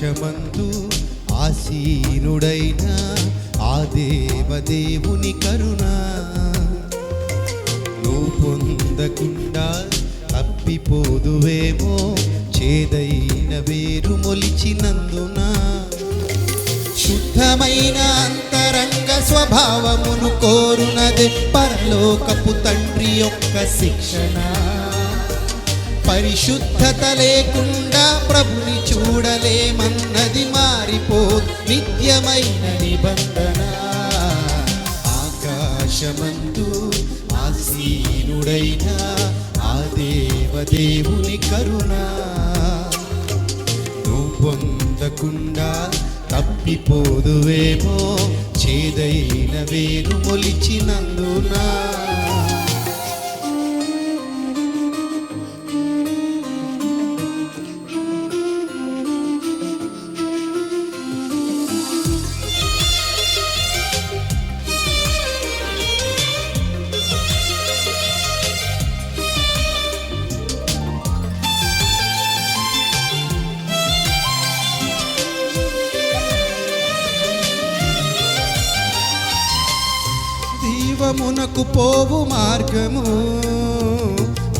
ఆకాశమందు ఆసీనుడైన ఆ దేవదేవుని కరుణ. నువ్వు పొందకుండా తప్పిపోదువేమో చేదైన వేరు మొలిచినందున. శుద్ధమైన అంతరంగ స్వభావమును కోరునదే పరలోకపు తండ్రి యొక్క శిక్షణ. పరిశుద్ధత లేకుండా ప్రభుని చూడలేమన్నది మారిపో నిత్యమైన నిబంధన. ఆకాశమందు ఆసీనుడైన ఆ దేవదేవుని కరుణ. నువ్వు పొందకుండా తప్పిపోదువేమో చేదైన వేరు మొలిచినందునా. మునకు పోవు మార్గము.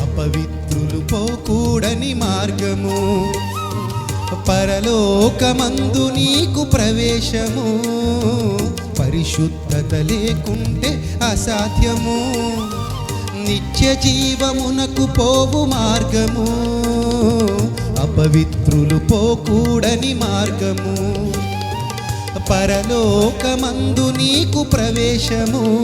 అపవిత్రులు పోకూడని మార్గము. పరలోకమందు నీకు ప్రవేశము. పరిశుద్ధత లేకుంటే అసాధ్యము. నిత్య జీవమునకు పోవు మార్గము. అపవిత్రులు పోకూడని మార్గము. పరలోకమందు నీకు ప్రవేశము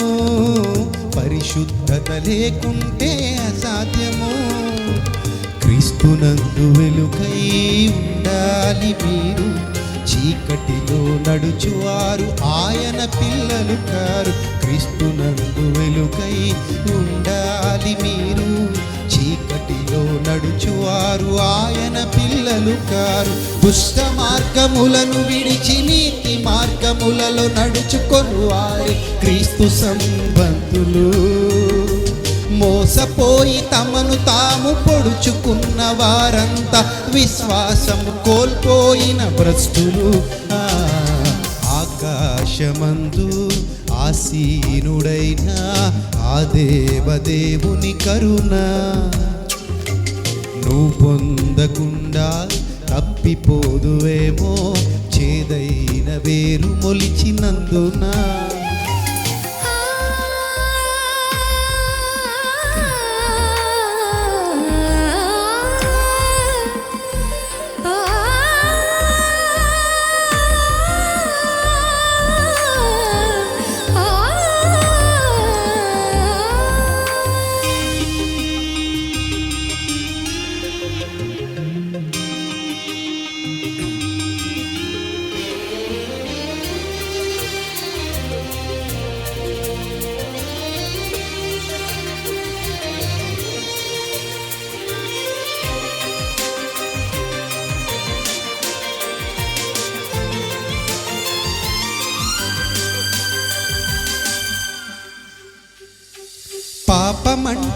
పరిశుద్ధత లేకుంటే అసాధ్యము. క్రీస్తునందు వెలుకై ఉండాలి మీరు చీకటిలో నడుచువారు ఆయన పిల్లలు కారు. క్రీస్తునందు వెలుకై ఉండాలి మీరు చీకటిలో నడుచువారు ఆయన పిల్లలు కారు. దుష్ట మార్గములను విడిచి నీతి మార్గములలో నడుచుకొను వారి. క్రీస్తు సంబంధులు మోసపోయి తమను తాము పొడుచుకున్న వారంతా విశ్వాసం కోల్పోయిన భ్రష్టులు. ఆకాశమందు ఆసీనుడైన ఆ దేవదేవుని కరుణ నువ్వు పొందకుండా తప్పిపోదువేమో చేదైన వేరు మొలిచినందునా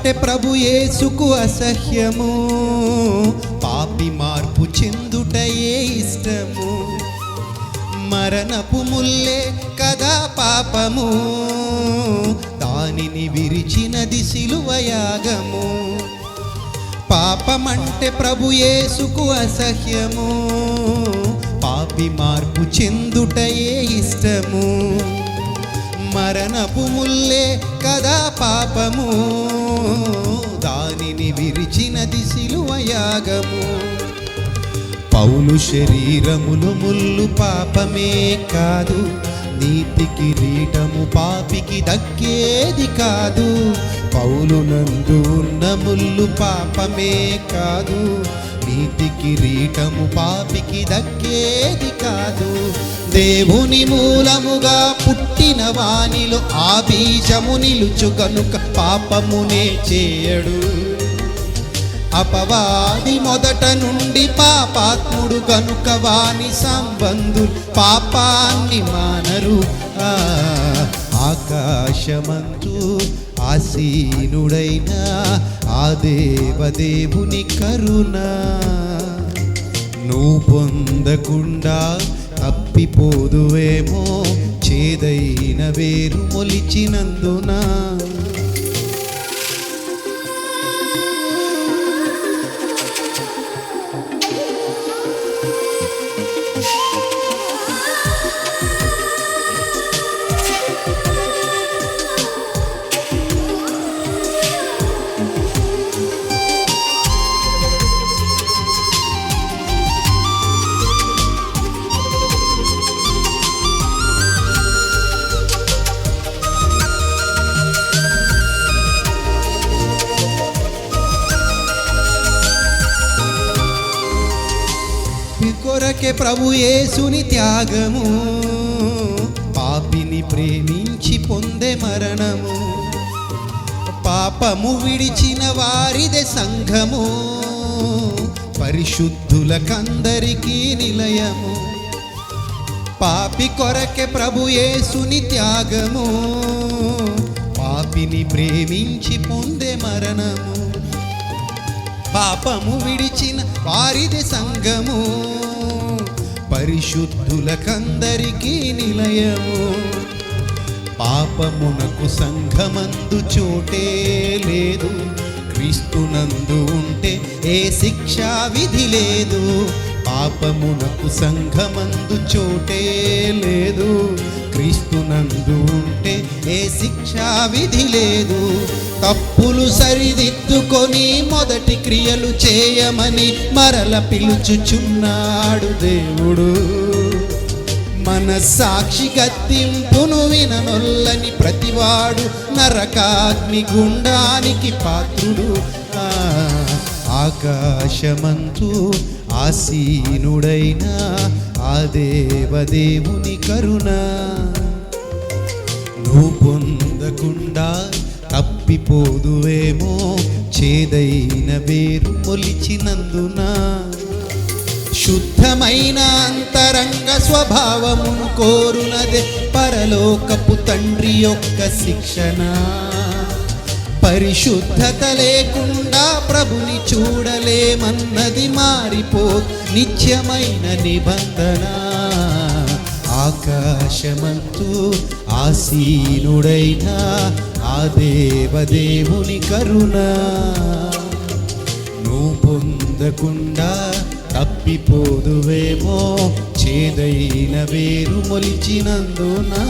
పాపమంటే ప్రభు యేసుకు అసహ్యము. పాపి మార్పు చెందుటయే ఇష్టము. మరణపు ముల్లే కదా పాపము. దానిని విరిచినది సిలువయాగము పాపమంటే ప్రభు యేసుకు అసహ్యము. పాపి మార్పు చెందుటయే ఇష్టము. మరణపు ముల్లే కదా పాపము. దానిని విరిచినది సిలువయాగము పౌలు శరీరములు ముల్లు పాపమే కాదు. నీతి కిరీటము పాపికి దక్కేది కాదు. పౌలు నందు ఉన్న ముల్లు పాపమే కాదు. కిరీటము పాపికి దక్కేది కాదు. దేవుని మూలముగా పుట్టిన వానిలో ఆ బీజము నిలుచు కనుక పాపమునే చేయడు. అపవాది మొదట నుండి పాపాత్ముడు కనుక వాని సంబంధులు పాపాన్ని మానరు. ఆకాశమంతు ఆసీనుడైన ఆ దేవదేవుని కరుణ. నువ్వు పొందకుండా తప్పిపోదువేమో చేదైన వేరు మొలిచినందునా ప్రభు యేసుని త్యాగము. పాపిని ప్రేమించి పొందే మరణము. పాపము విడిచిన వారిదే సంఘము. పరిశుద్ధులకందరికీ నిలయము. పాపి కొరకే ప్రభు యేసుని త్యాగము. పాపిని ప్రేమించి పొందే మరణము. పాపము విడిచిన వారిది సంఘము. పరిశుద్ధులకందరికీ నిలయము. పాపమునకు సంఘమందు చోటే లేదు. క్రీస్తునందు ఉంటే ఏ శిక్షా విధి లేదు. పాపమునకు సంఘమందు చోటే లేదు. క్రీస్తునందు ఉంటే ఏ శిక్షా విధి లేదు. తప్పులు సరిదిద్దుకొని మొదటి క్రియలు చేయమని మరల పిలుచుచున్నాడు దేవుడు. మన సాక్షి గద్దింపును విననొల్లని ప్రతివాడు నరకాగ్ని గుండానికి పాత్రుడు. ఆకాశమంతు ఆసీనుడైన ఆ దేవదేవుని కరుణ. నువ్వు పొందకుండా తప్పిపోదువేమో చేదైన వేరు మొలిచినందున. శుద్ధమైన అంతరంగ స్వభావమును కోరునదే పరలోకపు తండ్రి యొక్క శిక్షణ. పరిశుద్ధత లేకుండా ప్రభుని చూడలేమన్నది మారిపో నిత్యమైన నిబంధన. ఆకాశమంతు ఆసీనుడైనా ఆ దేవదేవుని కరుణ నువ్వు పొందకుండా తప్పిపోదువేమో చేదైన వేరు మొలిచినందునా